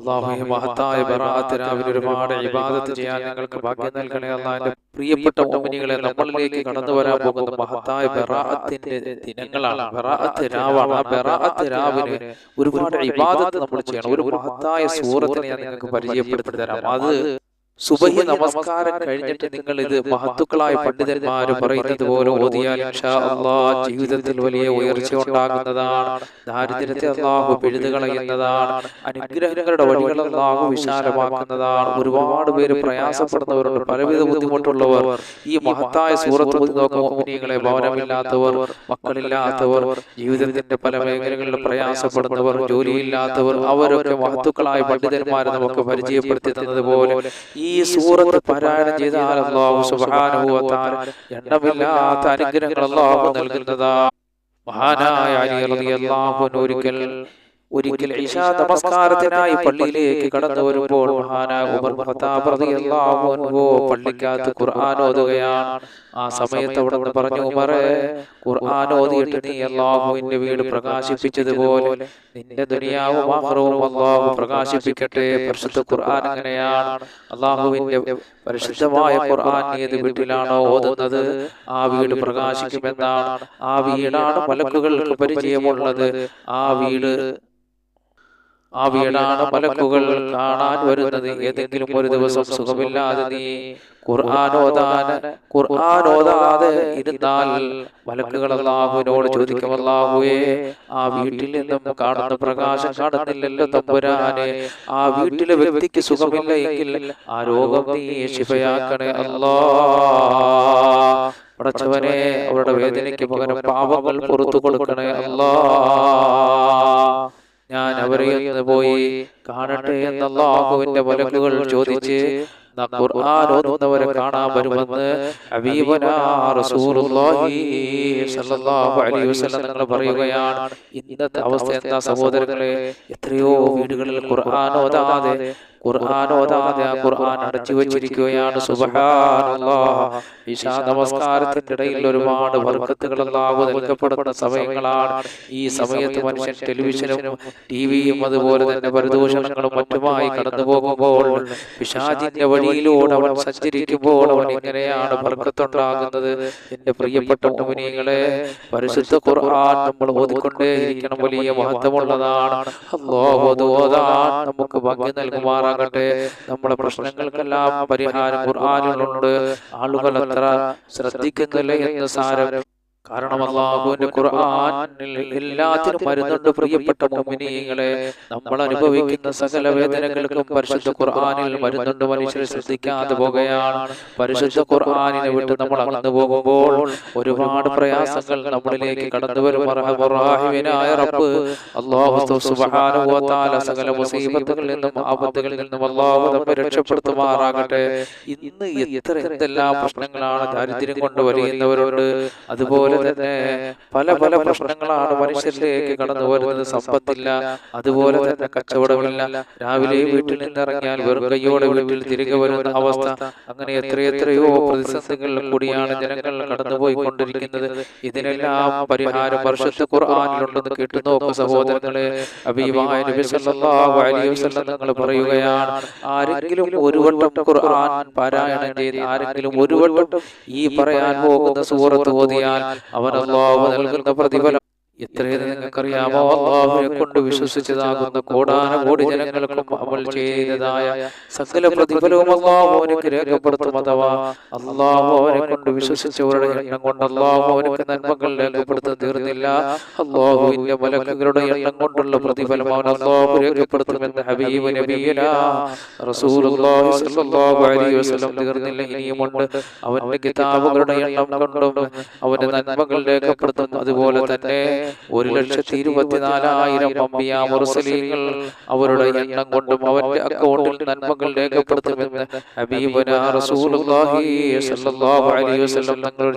അള്ളാഹു മഹത്തായ ബറാഅത്തിനാവിൽ ഒരുപാട് ഇബാദത്ത് ചെയ്യാൻ നിങ്ങൾക്ക് ഭാഗ്യം നൽകണേ അള്ളാഹിന്റെ പ്രിയപ്പെട്ട ഓമിനികളെ നമ്മളിലേക്ക് കടന്നു വരാൻ പോകുന്ന മഹത്തായ ബറാഅത്തിന്റെ ദിനങ്ങളാണ്. ബറാഅത്ത് രാവാണ്. ആ ബറാഅത്ത് രാവിന് ഒരുപാട് ഇബാദത്ത് നമ്മൾ ചെയ്യണം. ഒരു മഹത്തായ സൂറത്തിനെ ഞാൻ നിങ്ങൾക്ക് പരിചയപ്പെടുത്തി തരാം. അത് സുബഹി നമസ്കാരം കഴിഞ്ഞിട്ട് നിങ്ങൾ ഇത് മഹത്തുക്കളായ പണ്ഡിതന്മാര് പറയുന്നത് പോലെ ഓതിയാൽ ജീവിതത്തിൽ വലിയ ഉയർച്ച ഉണ്ടാകുന്നതാണ്. ദാരിദ്ര്യത്തെ അള്ളാഹു പിഴുതു കളയുന്നതാണ് അനുഗ്രഹങ്ങളുടെ വഴികൾ അള്ളാഹു വിശാലമാക്കുന്നതാണ്. ഒരുപാട് പേര് പ്രയാസപ്പെടുന്നവരുണ്ട്. പലവിധ ബുദ്ധിമുട്ടുള്ളവർ. ഈ മഹത്തായ സൂറത്ത് നോക്കുകളെ ഭവനമില്ലാത്തവർ മക്കളില്ലാത്തവർ ജീവിതത്തിന്റെ പല മേഖലകളിൽ പ്രയാസപ്പെടുന്നവർ ജോലിയില്ലാത്തവർ അവരൊക്കെ മഹത്തുക്കളായ പണ്ഡിതന്മാരെ നമുക്ക് പരിചയപ്പെടുത്തി തന്നതുപോലെ ഈ സൂറത്ത് പാരായണം ചെയ്താൽ അള്ളാഹു സുബ്ഹാനഹു വ തആല എണ്ണമില്ലാത്ത അനുഗ്രഹങ്ങൾ അള്ളാഹു നൽകുന്നതാ. മഹാനായ അലി റളിയല്ലാഹു അൻഹു ഒരിക്കൽ ഒരിക്കൽ ഇശാ നമസ്കാരത്തിനായി പള്ളിയിലേക്ക് കടന്നു വരുമ്പോൾ മഹാനായ ഉമർ ഖത്താബ് റളിയല്ലാഹു അൻഹു പള്ളിക്കകത്ത് ഖുർആൻ ഓതുകയാണ്. ആ സമയത്ത് അവിടെ നിന്ന് പറഞ്ഞു ഉമറെ ഖുർആൻ ഓതിയിട്ട് നീ അള്ളാഹുവിന്റെ വീട് പ്രകാശിപ്പിച്ചതുപോലെ നിന്റെ ദുനിയാവും അള്ളാഹു പ്രകാശിപ്പിക്കട്ടെ. പരിശുദ്ധ ഖുർആൻ അങ്ങനെയാണ്. അള്ളാഹുവിന്റെ പരിശുദ്ധമായ ഖുർആൻ ഏത് വീട്ടിലാണോ ഓതുന്നത് ആ വീട് പ്രകാശിക്കുമെന്നാണ് ആ വീടാണ് മലക്കുകൾക്ക് പരിചയമുള്ളത്. ആ വീട് ആ വീടാണ് മലക്കുകൾ കാണാൻ വരുന്നത്. ഏതെങ്കിലും ഒരു ദിവസം സുഖമില്ലാതെ നീ ഖുർആാനോദാൻ ഖുർആാനോദാതെ ഇരുന്നാൽ മലക്കുകൾ അള്ളാഹുവിനോട് ചോദിക്കും അള്ളാഹുവേ ആ വീട്ടിൽ നിന്നും കാണുന്ന പ്രകാശം കാണുന്നില്ലല്ലോ തമ്പുരാനെ. ആ വീട്ടിലെ വ്യക്തിക്ക് സുഖമില്ല എങ്കിൽ ആ രോഗം നീ ശിഫയാക്കണേ അല്ലാ. പടച്ചവനെ അവരുടെ വേദനയ്ക്ക് പകരം പാപങ്ങൾ പുറത്തു കൊടുക്കണേ അല്ലാ. ഞാൻ അവരെ പോയി കാണട്ടെ എന്ന അള്ളാഹുവിന്റെ വലക്കുകൾ ചോദിച്ച് ഖുർആൻ ഓതുന്നവരെ കാണാൻ വരുമെന്ന് ഹബീബനാ റസൂലുള്ളാഹി സ്വല്ലല്ലാഹു അലൈഹി വസല്ലം നിങ്ങൾ പറയുകയാണ് ഇന്നത്തെ അവസ്ഥ എന്താ സഹോദരങ്ങളെ? എത്രയോ വീടുകളിൽ ഖുർആൻ ഓതാതെ ഖുർആൻ ഓതാതെ ആ ഖുർആൻ അടച്ചു വെച്ചിരിക്കുകയാണ്. ഇശാ നമസ്കാരത്തിന്റെ ഇടയിൽ ഒരുപാട് ബർക്കത്തുകൾ അല്ലാഹു നൽകപ്പെടുന്ന സമയങ്ങളാണ്. ഈ സമയത്ത് മനുഷ്യൻ ടെലിവിഷനും ടിവിയും അതുപോലെ തന്നെ പരിദൂഷണങ്ങളും മറ്റുമായി കടന്നു പോകുമ്പോൾ പിശാചിന്റെ വഴിയിലൂടെ അവൻ സഞ്ചരിക്കുമ്പോൾ അവൻ ഇങ്ങനെയാണ് വർക്കത്തുണ്ടാകുന്നത് എന്റെ പ്രിയപ്പെട്ട മുമിനികളെ പരിശുദ്ധ ഖുർആൻ നമ്മൾ ഓതിക്കൊണ്ടേയിരിക്കണം. വലിയ മഹത്വമുള്ളതാണ്. ഓതാൻ നമുക്ക് ഭാഗ്യം നൽകുമാറാകട്ടെ നമ്മുടെ പ്രശ്നങ്ങൾക്കെല്ലാം പരിഹാരം ഖുർആനിലുണ്ട്. ആളുകൾ അത്ര ശ്രദ്ധിക്കുന്നില്ല എന്ന് സാരം. കാരണം അള്ളാഹുവിന്റെ ഖുർആനിൽ എല്ലാത്തിനും മരുന്നുണ്ട് പ്രിയപ്പെട്ട മുഅ്മിനീങ്ങളെ നമ്മൾ അനുഭവിക്കുന്ന സകല വേദനകൾക്കും പരിശുദ്ധ ഖുർആനിൽ മരുന്നുണ്ട് മനുഷ്യരെ ശ്രദ്ധിക്കാതെ പോകുകയാണ്. പരിശുദ്ധ ഖുർആനിനെ വിട്ട് നമ്മൾ അകന്നു പോകുമ്പോൾ ഒരുപാട് പ്രയാസങ്ങൾ നമ്മളിലേക്ക് കടന്നു വരും റബ്ബ് സുബ്ഹാനഹു വ തആല സകല മുസീബത്തുകളിൽ നിന്നും ആപത്തുകളിൽ നിന്നും നമ്മെ രക്ഷപ്പെടുത്തുമാറാകട്ടെ. ഇന്ന് എത്ര എന്തെല്ലാം പ്രശ്നങ്ങളാണ് ദാരിദ്ര്യം കൊണ്ട് വലിയുന്നവരുണ്ട് അതുപോലെ തന്നെ പല പല പ്രശ്നങ്ങളാണ് മനുഷ്യരിലേക്ക് കടന്നു വരുന്നത്. സമ്പത്തില്ല അതുപോലെ തന്നെ കച്ചവടമില്ല. രാവിലെ വീട്ടിൽ നിന്നിറങ്ങിയാൽ വെറും കൈയോടെ വീട്ടിൽ തിരികെ വരുന്ന അവസ്ഥ. അങ്ങനെ എത്രയെത്രയോ പ്രതിസന്ധികളിൽ കൂടിയാണ് ജനങ്ങൾ കടന്നുപോയിക്കൊണ്ടിരിക്കുന്നത് ഇതിനെല്ലാം പരിഹാരം വർഷത്തെ ഖുർആാനിലുണ്ടെന്ന് കേട്ടു നോക്കും സഹോദരങ്ങളെ. അബീബായ നബി സല്ലല്ലാഹു അലൈഹി വസല്ലം നിങ്ങൾ പറയുകയാണ് ആരെങ്കിലും ഒരു വട്ടം ഖുർആൻ പാരായണം ചെയ്ത് ആരെങ്കിലും ഒരു വട്ടം ഈ പറയാൻ പോകുന്ന സൂറത്ത് ഓതിയാൽ അവൻ അള്ളാഹു നൽകുന്ന പ്രതിഫലം എത്രയെന്ന് നിങ്ങൾക്കറിയാമോ? അള്ളാഹുവിനെ കൊണ്ട് വിശ്വസിച്ചതാകുന്ന കോടാന കോടി ജനങ്ങൾക്കും അമൽ ചെയ്തതായ സകല പ്രതിഫലവും അള്ളാഹുവിനക്ക് രേഖപ്പെടുത്തും അഥവാ അള്ളാഹുവിനെ കൊണ്ട് വിശ്വസിച്ചവരുടെ എണ്ണം കൊണ്ട് അള്ളാഹുവിനക്ക് നന്മകൾ രേഖപ്പെടുത്താൻ തീർന്നില്ല. അള്ളാഹുവിന്റെ മലക്കുകളുടെ എണ്ണം കൊണ്ടുള്ള പ്രതിഫലം അവൻ അള്ളാഹു രേഖപ്പെടുത്തുമെന്ന് ഹബീബ് അലൈഹി വസല്ലം തീർന്നില്ല. ഇനിയുമുണ്ട് അവന്റെ കിതാബുകളുടെ എണ്ണം കൊണ്ടും അവന്റെ നന്മകൾ രേഖപ്പെടുത്തും അതുപോലെ തന്നെ ഒരു ലക്ഷത്തി ഇരുപത്തിനാലായിരം അമ്പിയ മുർസലീങ്ങൾ അവരുടെ എണ്ണം കൊണ്ടും അവന്റെ അക്കൗണ്ടിൽ നന്മകൾ രേഖപ്പെടുത്തുമെന്ന്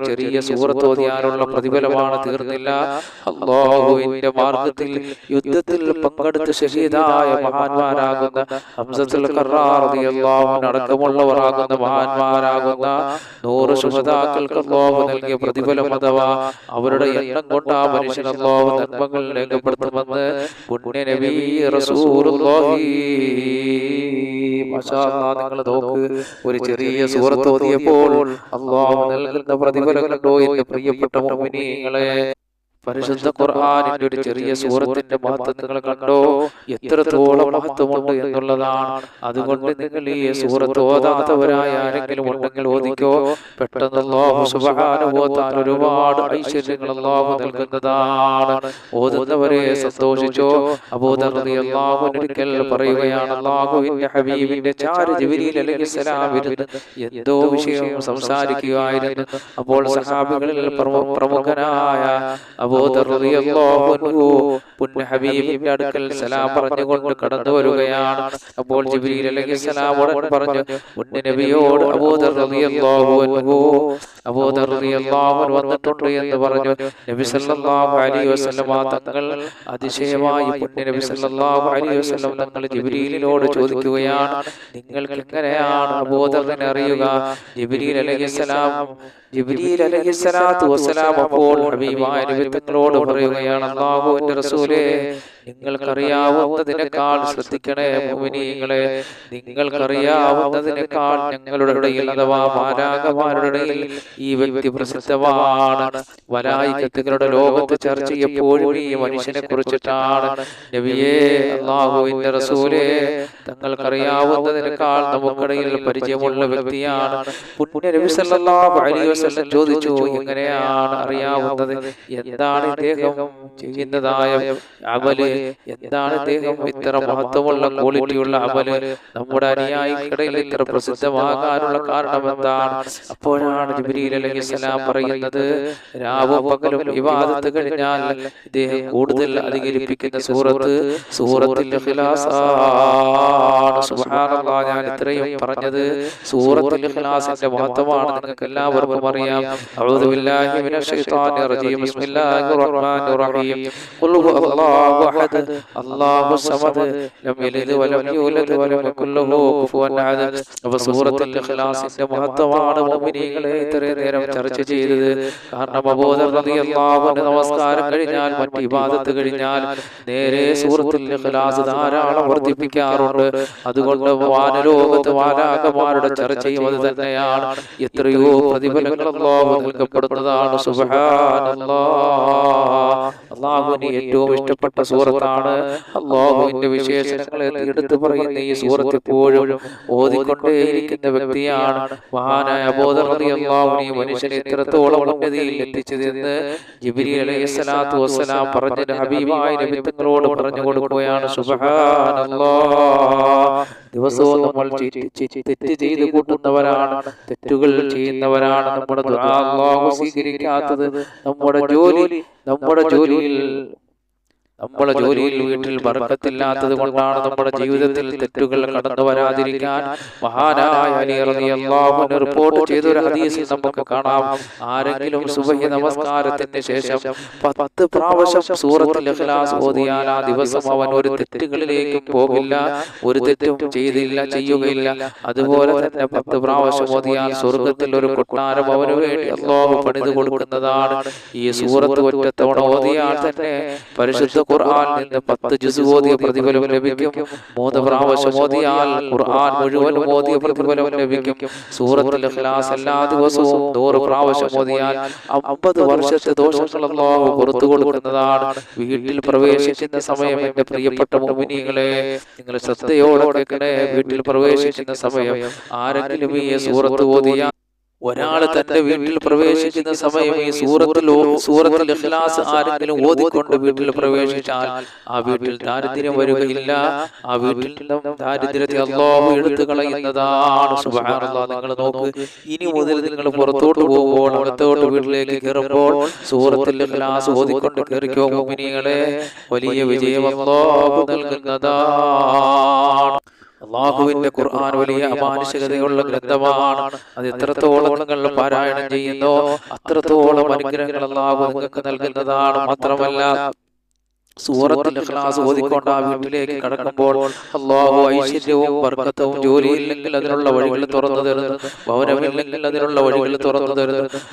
ചെറിയ സൂറത്ത് ഓതിയാനുള്ള പ്രതിഫലമാണ് തീർന്നില്ല. അള്ളാഹുവിന്റെ മാർഗത്തിൽ യുദ്ധത്തിൽ പങ്കെടുത്ത് ഷഹീദായ മഹാന്മാരാകുന്ന അടക്കമുള്ളവരാകുന്ന മഹാന്മാരാകുന്ന നൂറ് ശുഭതാക്കൾക്ക് അള്ളാഹു നൽകിയ പ്രതിഫലം അഥവാ അവരുടെ എണ്ണം കൊണ്ട് ആ മനുഷ്യൻ അല്ലാഹു നന്മകൾ രേഖപ്പെടുത്തുമെന്ന് പുണ്യ നബി നിങ്ങൾ നോക്ക്. ഒരു ചെറിയ സൂറത്ത് ഓതിയപ്പോൾ അള്ളാഹു നൽകുന്ന പ്രതിഫലം കണ്ടോ? എന്റെ പ്രിയപ്പെട്ട മുഅ്മിനീങ്ങളെ പരിശുദ്ധ ഖുർആാനിന്റെ ഒരു ചെറിയ സൂറത്തിന്റെ മഹത്വം നിങ്ങൾ കണ്ടോ? എത്രത്തോളം മഹത്വമുണ്ട് എന്നുള്ളതാണ്. അതുകൊണ്ട് നിങ്ങൾ ഈ സൂറത്ത് ഓതാത്തവരായ ആരെങ്കിലും ഉണ്ടെങ്കിൽ ഓദിക്കോ പെട്ടെന്ന് തആല ഒരുപാട് ഐശ്വര്യങ്ങൾ അല്ലാഹു നൽകുന്നതാണ്. ഓതുന്നവരെ സന്തോഷിച്ചോ? അബൂദർ റളിയല്ലാഹു അൻഹു ഒരിക്കൽ പറയുകയാണ് ഹബീബിന്റെ ചാര് എന്തോ വിഷയം സംസാരിക്കുകയായിരുന്നു. അപ്പോൾ സഹാബികളിൽ പ്രമുഖനായ അടുക്കൽ സലാം പറഞ്ഞുകൊണ്ട് കടന്നു വരികയാണ്. അപ്പോൾ ഉടൻ പറഞ്ഞു പുണ്യ നബിയോട് അബൂദർ അബൂദർ വന്നിട്ടുണ്ട് എന്ന് പറഞ്ഞു. നബി സല്ലല്ലാഹു അലൈഹി തങ്ങൾ അതിശയമായി പുണ്യ നബി സല്ലല്ലാഹു അലൈഹി വസല്ലം തങ്ങൾ ജിബ്രീലിനോട് ചോദിക്കുകയാണ് നിങ്ങൾക്ക് എങ്ങനെയാണ് അബൂദറിനെ അറിയുക? ജിബ്രീൽ അലൈഹിസ്സലാം ജിബ്രീൽ അലൈഹിസ്സലാത്തു വസ്സലാം അപ്പോൾ ഹബീബായ നബി തങ്ങളോട് പറയുകയാണ് അല്ലാഹുവിന്റെ റസൂലേ നിങ്ങൾക്കറിയാവുന്നതിനേക്കാൾ ശ്രദ്ധിക്കണേ മുഅ്മിനീങ്ങളെ നിങ്ങൾക്കറിയാവുന്നതിനേക്കാൾ ഞങ്ങളുടെ ഇടയിൽ അഥവാ മാരാകമാരുടെ ഇടയിൽ ഈ വ്യക്തി പ്രസിദ്ധമാണ് വലായിക്കത്തുകളുടെ ലോകത്ത് ചർച്ച എപ്പോഴും ഈ മനുഷ്യനെ കുറിച്ചിട്ടാണ് നബിയേ അള്ളാഹുവിന്റെ റസൂലേ തങ്ങൾക്കറിയാവുന്നതിനേക്കാൾ നമുക്കിടയിൽ പരിചയമുള്ള വ്യക്തിയാണ്. പുണ്യ നബി സല്ലല്ലാഹു അലൈഹി വസല്ലം ചോദിച്ചു എങ്ങനെയാണ് അറിയാവുന്നത്? എന്താണ് ഇദ്ദേഹം ചെയ്യുന്നതായ അമൽ എന്താണ് അദ്ദേഹം ഇത്ര മഹത്വമുള്ള ക്വാളിറ്റിയുള്ള അമൽ? നമ്മുടെ അനുയായിക്കിടയിൽ ഇത്ര പ്രസിദ്ധമാകാനുള്ള കാരണം എന്താണ്? അപ്പോഴാണ് ജിബ്രീൽ അലൈഹിസ്സലാം പറയുന്നത് രാവും പകലും വിവാദത്ത് കഴിഞ്ഞാൽ ഇദ്ദേഹം കൂടുതൽ അധികരിപ്പിക്കുന്ന സൂറത്ത് സൂറത്തിന്റെ ഞാൻ ഇത്രയും പറഞ്ഞത് സൂറത്തുൽ ഇഖ്ലാസിന്റെ മഹത്വമാണ്. നിങ്ങൾക്ക് എല്ലാവർക്കും അറിയാം. അഊദു ബില്ലാഹി മിനശ് റജീം. ബിസ്മില്ലാഹിർ റഹ്മാനിർ റഹീം. ഖുൽ ഹുവല്ലാഹു അഹദ് അല്ലാഹു സമദ് ലം യലിദ് വലം യൂലദ് വലം യകുൽ ലഹു കുഫുവൻ അഹദ്. അപ്പോൾ സൂറത്തുൽ ഇഖ്ലാസിന്റെ മഹത്വമാണ് മുഅ്മിനീങ്ങളെ ഇത്രയും നേരം ചർച്ച ചെയ്തത്. കാരണം അബൂദർ റളിയല്ലാഹു അൻഹു നമസ്കാരം കഴിഞ്ഞാൽ മറ്റ് ഇബാദത്ത് കഴിഞ്ഞാൽ നേരെ സൂറത്തുൽ ഇഖ്ലാസ് ധാരാളം വർദ്ധിപ്പിക്കാറുണ്ട്. അതുകൊണ്ട് വാനലോകത്ത് വാനാകമാരുടെ ചർച്ചയും അത് തന്നെയാണ്. എത്രയോ പ്രതിഫലങ്ങൾ അല്ലാഹു നൽകപ്പെടുന്നതാണ്. സുബ്ഹാനല്ലാഹ്. അല്ലാഹുവിന് ഏറ്റവും ഇഷ്ടപ്പെട്ട സൂറത്താണ് അള്ളാഹുവിന്റെ വിശേഷങ്ങളെ എടുത്തു പറയുന്ന ഈ സൂറത്ത് എപ്പോഴും ഓതിക്കൊണ്ടേയിരിക്കുന്ന വ്യക്തിയാണ് മഹാനായ ഈ മനുഷ്യനെ എത്രത്തോളം ഉന്നതിയിൽ എത്തിച്ചതെന്ന് ജിബ്രീൽ അലൈഹി സ്വലാത്തു വസ്സലാം പറഞ്ഞ ഹബീബായ നിമിത്തങ്ങളോട് പറഞ്ഞു കൊടുക്കുകയാണ്. സുബ്ഹാനല്ലാഹ്. ദിവസവും നമ്മൾ തെറ്റ് ചെയ്ത് കൂട്ടുന്നവരാണ്. തെറ്റുകൾ ചെയ്യുന്നവരാണ് നമ്മുടെ സ്വീകരിക്കാത്തത്. നമ്മുടെ ജോലി നമ്മുടെ ജോലിയിൽ നമ്മുടെ ജോലിയിൽ വീട്ടിൽ ബർക്കത്തില്ലാത്തത് കൊണ്ടാണ് നമ്മുടെ ജീവിതത്തിൽ തെറ്റുകൾ കടന്നു വരാതിരിക്കാൻ മഹാനായ റിപ്പോർട്ട് ഹദീസിൽ നമുക്ക് കാണാം. ആരെങ്കിലും സുബഹി നമസ്കാരത്തിന് ശേഷം പത്ത് പ്രാവശ്യം സൂറത്തുൽ ഇഖ്ലാസ് ഓതിയാൽ ആ ദിവസം അവൻ ഒരു തെറ്റുകളിലേക്കും പോകില്ല. ഒരു തെറ്റും ചെയ്തില്ല ചെയ്യുകയില്ല. അതുപോലെ തന്നെ പത്ത് പ്രാവശ്യം ഓതിയാൽ സ്വർഗത്തിൽ ഒരു കൊട്ടാരം അവന് വേണ്ടി അള്ളാഹു പണിത് കൊടുക്കുന്നതാണ്. ഈ സൂറത്ത് ഒറ്റത്തവണ ഓതിയാൽ തന്നെ പരിശുദ്ധ ഖുർആൻ നിന്ന് പത്ത് ജുസ് ഓതിയ പ്രതിഫലം ലഭിക്കും. മൂന്ന് പ്രാവശ്യം ഓതിയാൽ ഖുർആൻ മുഴുവൻ ഓതിയ പ്രതിഫലം ലഭിക്കും. സൂറത്തുൽ ഇഖ്ലാസ് എല്ലാ ദിവസവും നൂറ് പ്രാവശ്യം ഓതിയാൽ അമ്പത് വർഷത്തെ ദോഷങ്ങൾ അല്ലാഹു പുറത്തു കൊടുക്കുന്നതാണ്. വീട്ടിൽ പ്രവേശിക്കുന്ന സമയം എന്റെ പ്രിയപ്പെട്ട മുഅ്മിനീങ്ങളെ നിങ്ങൾ ശ്രദ്ധയോടെ കേൾക്കണേ വീട്ടിൽ പ്രവേശിക്കുന്ന സമയം ആരെങ്കിലും ഈ സൂറത്ത് ഓതിയാൽ ഒരാൾ തന്റെ വീട്ടിൽ പ്രവേശിക്കുന്ന സമയം ഈ സൂറത്തിൽ സൂറത്തിൽ ഇഖ്ലാസ് ആരെങ്കിലും ഓതിക്കൊണ്ട് വീട്ടിൽ പ്രവേശിച്ചാൽ ആ വീട്ടിൽ ദാരിദ്ര്യം വരികയില്ല. ആ വീട്ടിൽ ദാരിദ്ര്യത്തെ അല്ലാഹു എടുത്തു കളയുന്നതാണ്. സുബ്ഹാനല്ലാഹ് നിങ്ങൾ നോക്ക്. ഇനി മുതൽ നിങ്ങൾ പുറത്തോട്ട് പോകുമ്പോൾ അകത്തോട്ട് വീട്ടിലേക്ക് കയറുമ്പോൾ സൂറത്തിൽ ഇഖ്ലാസ് ഓതിക്കൊണ്ട് കയറിക്കോ മുഅ്മിനീങ്ങളെ വലിയ വിജയം അല്ലാഹു നൽകുന്നതാണ്. അള്ളാഹുവിന്റെ ഖുർആൻ വലിയ അമാനുഷികതയുള്ള ഗ്രന്ഥമാണ്. അത് എത്രത്തോളം നിങ്ങൾ പാരായണം ചെയ്യുന്നോ അത്രത്തോളം അനുഗ്രഹങ്ങൾ അള്ളാഹു നിങ്ങൾക്ക് നൽകുന്നതാണ്. മാത്രമല്ല ഓതിക്കൊണ്ട് ആ വീട്ടിലേക്ക് കടക്കുമ്പോൾ അല്ലാഹു ഐശ്വര്യവും അതിനുള്ള വഴികൾ അതിനുള്ള വഴികൾ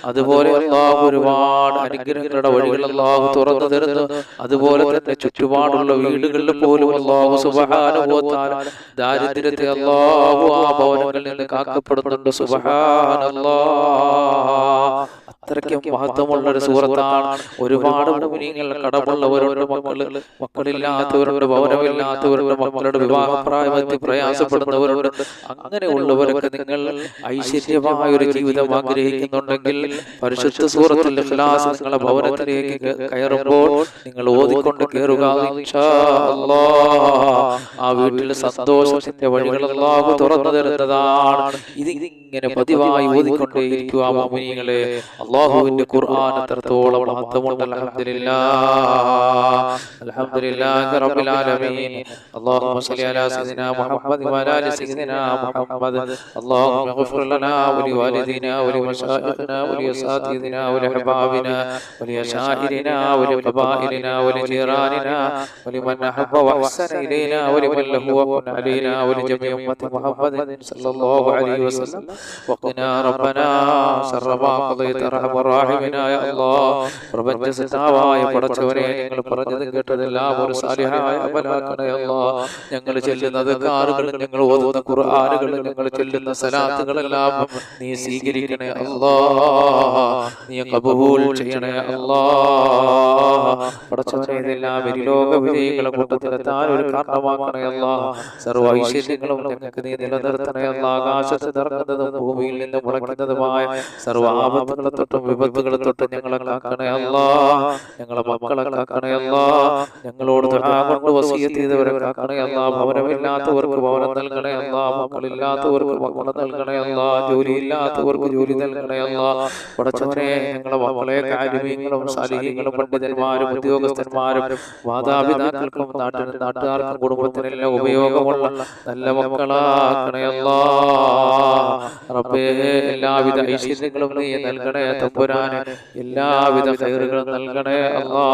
അതുപോലെ അല്ലാഹു ഒരുപാട് അനുഗ്രഹങ്ങളുടെ വഴികൾ അള്ളാഹു തുറന്നു തരുന്നു അതുപോലെ തന്നെ ചുറ്റുപാടുള്ള വീടുകളിൽ പോലും അള്ളാഹു സുബഹാനുഭവത്താൽ ദാരിദ്ര്യത്തെ അള്ളാഹു ആ ഭവനങ്ങളിൽ നിന്ന് കാക്കപ്പെടുന്നുണ്ട്. സുബഹാനല്ലാ. അത്രയ്ക്കും മഹത്വമുള്ള ഒരു സൂറത്താണ് ഒരുപാട് മുനിങ്ങൾ കടമുള്ളവരുടെ മക്കൾ. മക്കളില്ലാത്തവരുടെ ഭവനമില്ലാത്തവരുടെ മക്കളുടെ വിവാഹപ്രായമെത്തി പ്രയാസപ്പെടുന്നവരുണ്ട്. അങ്ങനെയുള്ളവരൊക്കെ നിങ്ങൾ ഐശ്വര്യമായ ഒരു ജീവിതം ആഗ്രഹിക്കുന്നുണ്ടെങ്കിൽ പരിശുദ്ധ സൂറത്തിൽ ഇഖ്ലാസ് നിങ്ങളെ ഭവനത്തിലേക്ക് കയറുമ്പോൾ നിങ്ങൾ ഓതിക്കൊണ്ട് കയറുക. ആ വീട്ടിൽ സന്തോഷത്തിന്റെ വഴികൾ അല്ലാഹു തുറന്നു തരുന്നതാണ്. ഇത് ഇങ്ങനെ പതിവായി ഓതിക്കൊണ്ടേയിരിക്കുക അള്ളാഹുവിന്റെ ഖുർആൻ എത്രത്തോളം മഹത്വമുണ്ട് അൽഹംദുലില്ലാഹ് അൽഹംദുലില്ലാഹി റബ്ബിൽ ആലമീൻ അല്ലാഹുമ്മ അലാ സയ്യിദിനാ വഅലാ സയ്യിദിനാ മുഹമ്മദ് ലനാ സല്ലല്ലാഹു അലൈഹി വസല്ലം وقنا ربنا شر ما قضيت أرحم الراحمين يا الله പ്രപഞ്ച സിദ്ധാവായ പടച്ചവനെ ഞങ്ങൾ പറഞ്ഞത് കേട്ടതെല്ലാം ഒരു സാലിഹായ അമലാക്കണേ അല്ലാ ഞങ്ങൾ ചെല്ലുന്നത് കാറുകളും ഞങ്ങൾ ഓതുന്ന ഖുർആനുകളും ഞങ്ങൾ ചെല്ലുന്ന സലാത്തുകളെല്ലാം നീ സ്വീകരിക്കണേ അല്ലാ നീ കബൂൽ ചെയ്യണേ അല്ലാ പടച്ചവനെ ഇതെല്ലാം ഇരുലോക വിജയികളെ കൂട്ടത്തിലെത്താൻ ഒരു കാരണമാക്കണേ അല്ലാ സർവ്വ ഐശ്വര്യങ്ങളും ഞങ്ങൾക്ക് നീ നിലനിർത്തണേ അല്ലാ ആകാശത്ത് നിറങ്ങുന്നതും ഭൂമിയിൽ നിന്ന് മുളയ്ക്കുന്നതുമായ സർവാപത്തുകളെ തൊട്ടും വിപത്തുകളെ തൊട്ടും ഞങ്ങളെ കാക്കണയല്ല ഞങ്ങളെ മക്കളെ കാക്കണയല്ല ഞങ്ങളോട് കൊണ്ട് വസിയത്ത് ചെയ്തവരെ കാക്കണേ അല്ലാ. ഭവനമില്ലാത്തവർക്ക് ഭവനം നൽകണയല്ല മക്കളില്ലാത്തവർക്ക് മക്കളെ നൽകണയല്ല ജോലിയില്ലാത്തവർക്ക് ജോലി നൽകണയല്ല പടച്ചവനെ ഞങ്ങളെ മക്കളെ കാര്യങ്ങളും സാലിഹ്യങ്ങളും പണ്ഡിതന്മാരും ഉദ്യോഗസ്ഥന്മാരും മാതാപിതാക്കൾക്കും നാട്ടിനും നാട്ടുകാർക്കും കുടുംബത്തിനെല്ലാം ഉപയോഗമുള്ള നല്ല മക്കളാക്കണേ അല്ലാ റബ്ബേ എല്ലാവിധ ഐശ്വര്യങ്ങളും നീ നൽകണേ തമ്പുരാന്. എല്ലാവിധ ഖൈറുകളും നൽകണേ അല്ലാ.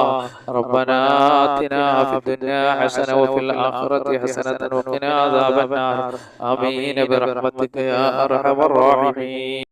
റബ്ബനാ ആതിനാ ഫിദ്ദുനിയാ ഹസന വഫിൽ ആഖിറതി ഹസനതൻ വഖിനാ അദാബന്നാർ. ആമീൻ. ബിറഹ്മതിക യാ അർഹമർ റഹീമീൻ.